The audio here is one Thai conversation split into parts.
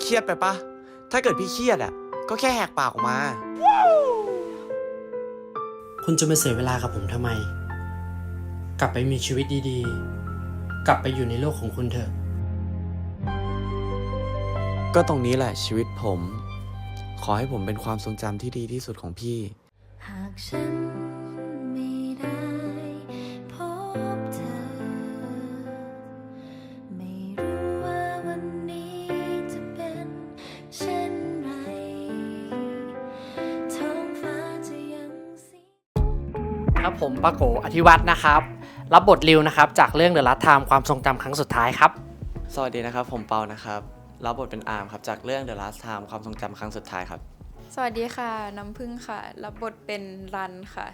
เครียดไปปะ ถ้าเกิดพี่เครียดอะ ก็แค่แหกปากออกมา คุณจะมาเสียเวลากับผมทำไม กลับไปมีชีวิตดีๆ กลับไปอยู่ในโลกของคุณเถอะ ก็ตรงนี้แหละชีวิตผม ขอให้ผมเป็นความทรงจำที่ดีที่สุดของพี่ หากฉัน ครับผมปะโกอธิวัฒน์นะครับ รับบทริวนะครับจากเรื่อง The Last Time ความทรงจำครั้งสุดท้ายครับ สวัสดีนะครับ ผมเปานะครับ รับบทเป็นอาร์มครับ จากเรื่อง The Last Time ความทรงจำครั้งสุดท้ายครับ สวัสดีค่ะ น้ำพึ่งค่ะ รับบทเป็นรันค่ะ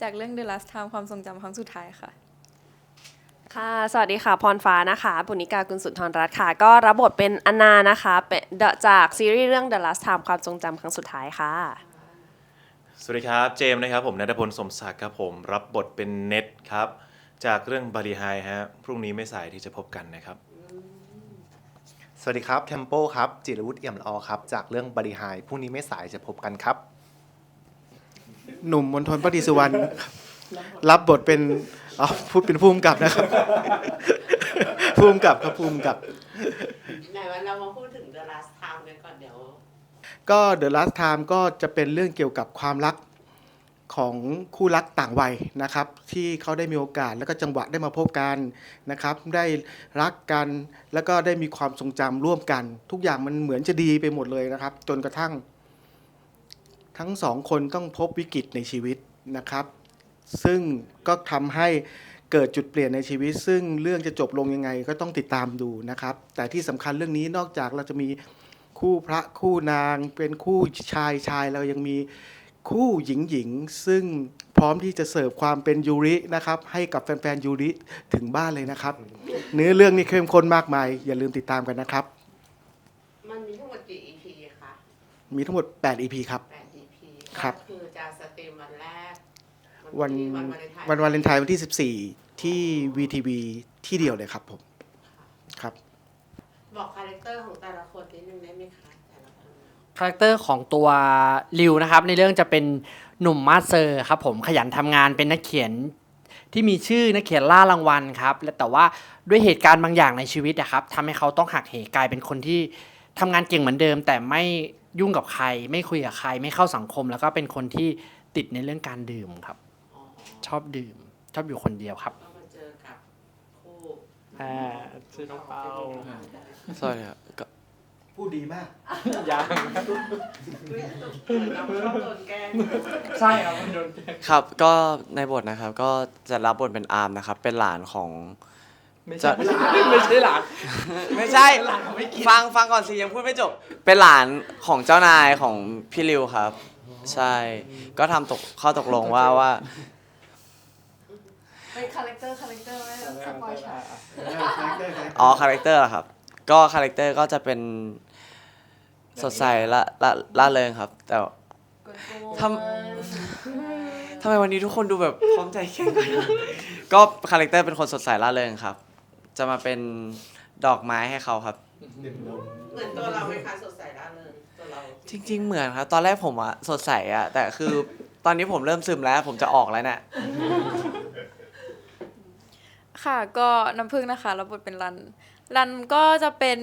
จากเรื่อง The Last Time ความทรงจำครั้งสุดท้ายค่ะ ค่ะ สวัสดีค่ะ พรฟ้านะคะปุณิกากุลสุนทรรัตน์ค่ะ ก็รับบทเป็นอนนานะคะ เป็นจากซีรีส์เรื่อง The Last Time ความทรงจำครั้งสุดท้ายค่ะ สวัสดีครับ เจมส์นะครับผมนัทพลสมศักดิ์ครับผมรับบทเป็นเน็ตครับ จากเรื่องบาริไฮฮะพรุ่งนี้ไม่สายที่จะพบกันนะครับ สวัสดีครับเทมโปครับจิรวุฒิเอี่ยมละออครับ จากเรื่องบริหายพรุ่งนี้ไม่สายจะพบกันครับ หนุ่มมนทนปฏิสุวรรณครับรับบทเป็นอ๋อพูดเป็นภูมิกับนะครับ ภูมิกับครับภูมิกับ ไหนวันเรามาพูดถึง The Last Time กันก่อนเดี๋ยว ก็ The Last Time ก็จะเป็นเรื่องเกี่ยวกับความรักของคู่รักต่างวัยนะครับ ที่เขาได้มีโอกาสแล้วก็จังหวะได้มาพบกันนะครับ ได้รักกันแล้วก็ได้มีความทรงจำร่วมกัน ทุกอย่างมันเหมือนจะดีไปหมดเลยนะครับ จนกระทั่ง ทั้งสองคนต้องพบวิกฤตในชีวิตนะครับ ซึ่งก็ทำให้เกิดจุดเปลี่ยนในชีวิต ซึ่งเรื่องจะจบลงยังไงก็ต้องติดตามดูนะครับ แต่ที่สำคัญเรื่องนี้นอกจากเราจะมี คู่พระคู่นางเป็นคู่ชายชายเรายังมีคู่หญิงหญิงซึ่งพร้อมที่จะเสิร์ฟความเป็นยูรินะครับ ให้กับแฟนๆยูริถึงบ้านเลยนะครับ เนื้อเรื่องนี้เข้มข้นมากมาย อย่าลืมติดตามกันนะครับ มันมีทั้งหมดกี่ EP คะมีทั้งหมด 8 EP ครับ 8 EP ครับ ก็คือจะสตรีมวันแรก วันที่วันวาเลนไทน์วันวาเลนไทน์วันที่ 14 ที่ VTV ที่เดียวเลยครับผมครับ บอกคาแรคเตอร์ของแต่ละคนนิดนึงได้ไหมคะแต่ละคนคาแรคเตอร์ของตัวริวนะครับ ในเรื่องจะเป็นหนุ่มมาสเซอร์ครับผมขยันทำงานเป็นนักเขียนที่มีชื่อนักเขียนล่ารางวัลครับและแต่ว่าด้วยเหตุการณ์บางอย่างในชีวิตนะครับทำให้เขาต้องหักเหกลายเป็นคนที่ทำงานเก่งเหมือนเดิม แต่ไม่ยุ่งกับใคร ไม่คุยกับใคร ไม่เข้าสังคม แล้วก็เป็นคนที่ติดในเรื่องการดื่มครับ อ๋อชอบดื่ม ชอบอยู่คนเดียวครับก็มาเจอกับคู่ อ่าชื่อน้องเปาสวัสดีครับก็พูดดีมากยังเหมือนเราชอบโดนแกล้งใช่ครับโดนครับก็ในบทนะครับ ก็จะรับบทเป็นอาร์มนะครับ เป็นหลานของ ไม่ใช่ไม่ใช่ไม่ใช่หลานไม่ใช่ฟังฟังก่อนสิยังพูดไม่จบ เป็นหลานของเจ้านายของพี่ริวครับ ใช่ ก็ทำตกข้อตกลงว่าว่า เป็นคาแรคเตอร์คาแรคเตอร์ไม่สปอยล์ค่ะอ๋อคาแรคเตอร์เหรอครับ ก็คาแรคเตอร์ก็จะเป็นสดใสละละล่าเริงครับ แต่ทำทำไมวันนี้ทุกคนดูแบบพร้อมใจแข็งกันอะก็คาแรคเตอร์เป็นคนสดใสล่าเริงครับ จะมาเป็นดอกไม้ให้เขาครับเหมือนตัวเราไหมคะสดใสร่าเริงตัวเราจริง ๆ เหมือนครับ ตอนแรกผมอะสดใสอะแต่คือตอนนี้ผมเริ่มซึมแล้ว ผมจะออกแล้วเนี่ย ค่ะก็น้ำพึ่งนะคะรับบทเป็นรัน รันก็จะเป็น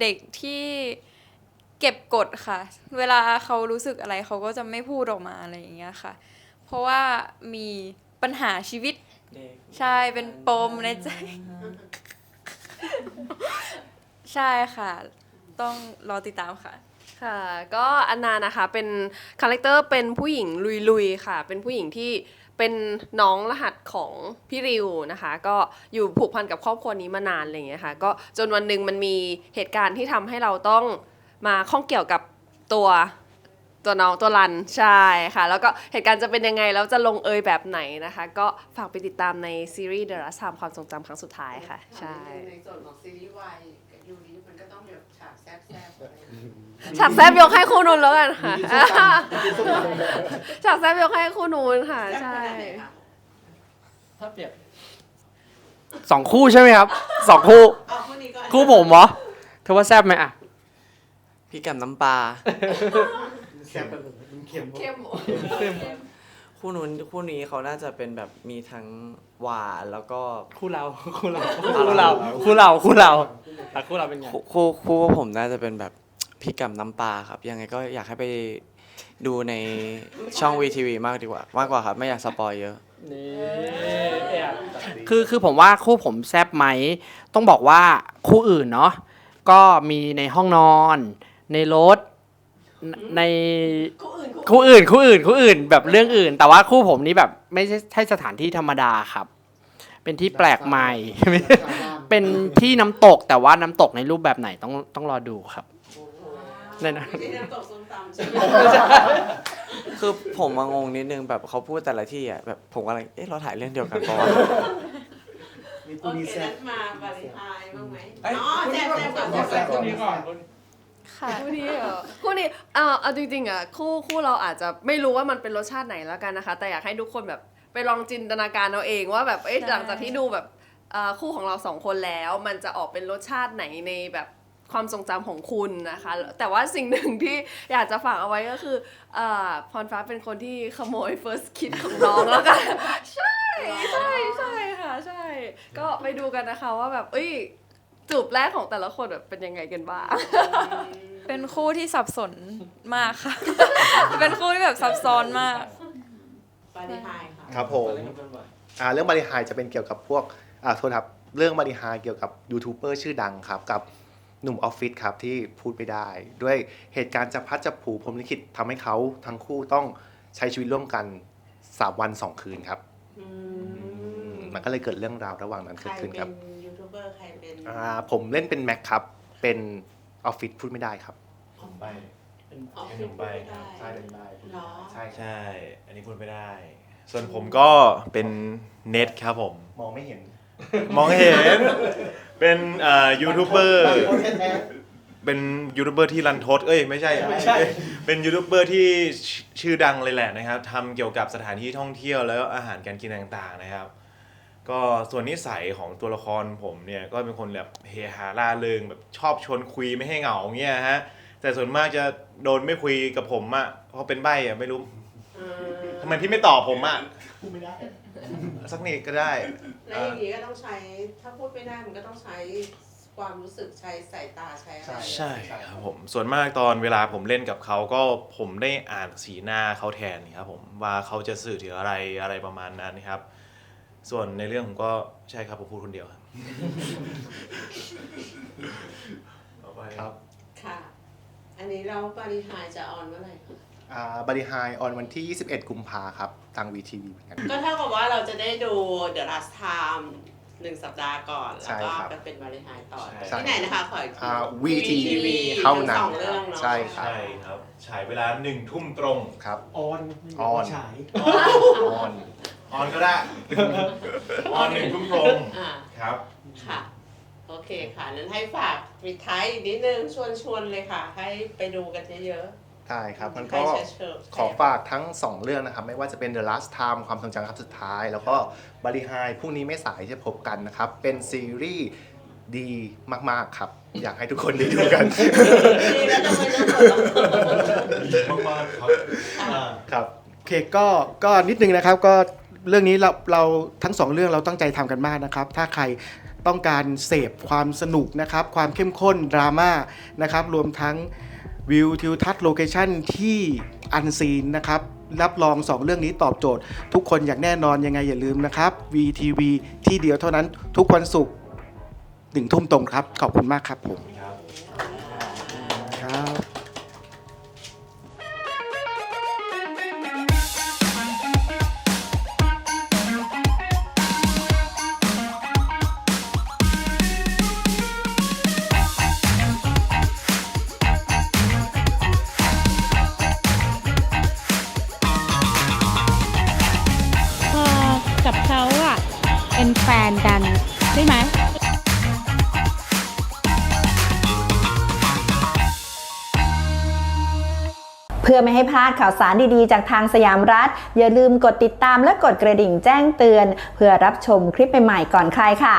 เด็กที่เก็บกดค่ะ เวลาเขารู้สึกอะไรเขาก็จะไม่พูดออกมาอะไรอย่างเงี้ยค่ะ เพราะว่ามีปัญหาชีวิตใช่เป็นปมในใจ ใช่ค่ะ ต้องรอติดตามค่ะ ค่ะก็อันนานะคะเป็นคาแรคเตอร์เป็นผู้หญิงลุยๆค่ะ เป็นผู้หญิงที่เป็นน้องรหัสของพี่ริวนะคะ ก็อยู่ผูกพันกับครอบครัวนี้มานานอะไรอย่างเงี้ยค่ะก็จนวันหนึ่งมันมีเหตุการณ์ที่ทำให้เราต้องมาข้องเกี่ยวกับตัวตัวน้องตัวรันใช่ค่ะ แล้วก็เหตุการณ์จะเป็นยังไงแล้วจะลงเอยแบบไหนนะคะ ก็ฝากไปติดตามในซีรีส์ The Last Time ความทรงจำครั้งสุดท้ายค่ะ ใช่ ในส่วนของซีรีส์วาย ฉากแซ่บๆอะไรอย่างเงี้ยฉากแซบยกให้คู่นู้นแล้วกันค่ะ ฉากแซบยกให้คู่นู้นค่ะใช่ถ้าเปรียบสองคู่ใช่ไหมครับสองคู่ เอาคู่นี้ก่อนคู่ผมเหรอเธอว่าแซบไหมอะ พี่กับน้ำปลา แซ่บแบบมันเค็ม เข้ม คู่นู้นคู่นี้เขาน่าจะเป็นแบบมีทั้งหวานแล้วก็คู่เราคู่เราคู่เราคู่เราคู่เราแต่คู่เราเป็นไงคู่คู่คู่ผมน่าจะเป็นแบบพี่กับน้ำปลาครับ ยังไงก็อยากให้ไปดูในช่อง VTV มากดีกว่า มากกว่าครับ ไม่อยากสปอยเยอะคือคือผมว่าคู่ผมแซบไหม ต้องบอกว่าคู่อื่นเนาะก็มีในห้องนอน ในรถ ในคู่อื่นคู่อื่นคู่อื่น แบบเรื่องอื่น แต่ว่าคู่ผมนี้แบบไม่ใช่ใช่สถานที่ธรรมดาครับ เป็นที่แปลกใหม่ เป็นที่น้ำตกแต่ว่าน้ำตกในรูปแบบไหนต้องต้องรอดูครับนั่นนะไม่ได้น้ำตกส้มตำใช่ไหมคือผมมางงนิดนึงแบบเขาพูดแต่ละที่อะแบบผมกำลังเอ๊ะเราถ่ายเรื่องเดียวกันปะวะมีโอปูนีเคแซ่นั้บนมาบริหายบ้างไหมเอ้ยอ๋อแซ่บแซ่บก่อนแซ่บก่อน ค่ะ คู่นี้เหรอคู่นี้เอ่อเอาจริงๆอะคู่คู่เราอาจจะไม่รู้ว่ามันเป็นรสชาติไหนแล้วกันนะคะ แต่อยากให้ทุกคนแบบไปลองจินตนาการเอาเองว่าแบบเอ้ยใช่หลังจากที่ดูแบบเอ่อคู่ของเราสองคนแล้ว มันจะออกเป็นรสชาติไหนในแบบความทรงจำของคุณนะคะ แต่ว่าสิ่งหนึ่งที่อยากจะฝากเอาไว้ก็คือเอ่อพรฟ้าเป็นคนที่ขโมย first kiss ของน้องแล้วกัน ใช่ใช่ใช่ค่ะใช่ ก็ไปดูกันนะคะว่าแบบเอ้ย จูบแรกของแต่ละคนแบบเป็นยังไงกันบ้าง เป็นคู่ที่สับสนมากค่ะ เป็นคู่ที่แบบซับซ้อนมากบริหายค่ะครับผมอ่าเรื่องบริหารจะเป็นเกี่ยวกับพวกอ่าโทษครับเรื่องบริหารเกี่ยวกับยูทูบเบอร์ชื่อดังครับ กับหนุ่มออฟฟิศครับที่พูดไม่ได้ ด้วยเหตุการณ์จะพัดจะผูพรหมลิขิตทำให้เขาทั้งคู่ต้องใช้ชีวิตร่วมกัน 3 วัน 2 คืนครับอือืมมมันก็เลยเกิดเรื่องราวระหว่างนั้นใคเกิรดขึ้นคเป็รับนยูทูบเบ อร์ใครเป็นอ่าผมเล่นเป็นแม็กครับ เป็นออฟฟิศพูดไม่ได้ครับ ผมใบออกให้ฟิผตมใบไม่ครัได้บใช่เป็นได้เหรอ ใช่ใช่ อันนี้พูดไม่ได้ ส่วนผมก็เป็นเน็ตครับผม มองไม่เห็น มองเห็น เป็นเอ่อยูทูบเบอร์ เป็นยูทูบเบอร์ที่รันทดเอ้ยไม่ใช่ ไม่ใช่ เป็นยูทูบเบอร์ที่ชื่อชื่อดังเลยแหละนะครับทำเกี่ยวกับสถานที่ท่องเที่ยวแล้วอาหารการกินต่างๆนะครับ ก็ส่วนนิสัยของตัวละครผมเนี่ยก็เป็นคนแบบเฮฮาล่าเริงแบบชอบชวนคุยไม่ให้เหงาเงี้ยฮะแต่ส่วนมากจะโดนไม่คุยกับผมอะเพราะเป็นใบอะไม่รู้เออทำไมพี่ไม่ตอบผมอะพูดไม่ได้ สักนิดก็ได้แล้วอย่างนี้ก็ต้องใช้ถ้าพูดไม่ได้มันก็ต้องใช้ความรู้สึกใช้สายตาใช้อะไรใช่ครับผมส่วนมากตอนเวลาผมเล่นกับเขาก็ผมได้อ่านสีหน้าเขาแทนครับผมว่าเขาจะสื่อถึงอะไรอะไรประมาณนั้นนะครับ ส่วนในเรื่องผมก็ใช่ครับผมพูดคนเดียวครับต่อไปครับ ค่ะ อันนี้เราบริหายจะออนเมื่อไหร่คะอ่าบริหารออนวันที่ 21 กุมภาครับ ทาง VTV เหมือนกัน ก็เท่ากับว่าเราจะได้ดู The Last Time หนึ่งสัปดาห์ก่อนใช่แล้วก็ครับไปเป็นบริหารต่อใช่ ที่ไหนนะคะขออีกที อ่า VTV เท่านั้นสองเรื่องเนาะใช่ครับ ใช่ครับ ฉายเวลาหนึ่งทุ่มตรง ครับ ออนออน ฉาย ออน ออนก็ได้ ออนหนึ่งทุ่มตรงอ่าครับ ค่ะ โอเคค่ะ นั้นให้ฝากปิดท้ายอีกนิดนึงชวนชวนๆเลยค่ะ ให้ไปดูกันเยอะได้ครับมันใครก็เชิญเชิญ ขอฝากทั้ง 2 เรื่องนะครับ ไม่ว่าจะเป็น The Last Time ความทรงจำครั้งสุดท้าย แล้วก็บริหารพรุ่งนี้ไม่สายที่จะพบกันนะครับ เป็นซีรีส์ดีมากๆครับ อยากให้ทุกคนได้ดูกันๆดีแล้วทำไมต้องกดลงมากๆครับอ่า ครับ โอเคก็ก็นิดนึงนะครับก็ เรื่องนี้เราเราทั้งสองเรื่องเราตั้งใจทำกันมากนะครับ ถ้าใครต้องการเสพความสนุกนะครับ ความเข้มข้นดราม่านะครับ รวมทั้งวิวทิวทัศน์โลเคชั่นที่อันซีนนะครับรับรอง 2 เรื่องนี้ตอบโจทย์ ทุกคนอย่างแน่นอนยังไงอย่าลืมนะครับ VTV ที่เดียวเท่านั้นทุกวันศุกร์หนึ่งทุ่มตรงครับ ขอบคุณมากครับผม กับเขาอะเป็นแฟนกันใช่ไหมเพื่อไม่ให้พลาดข่าวสารดีๆ จากทางสยามรัฐ อย่าลืมกดติดตามและกดกระดิ่งแจ้งเตือน เพื่อรับชมคลิปใหม่ๆก่อนใครค่ะ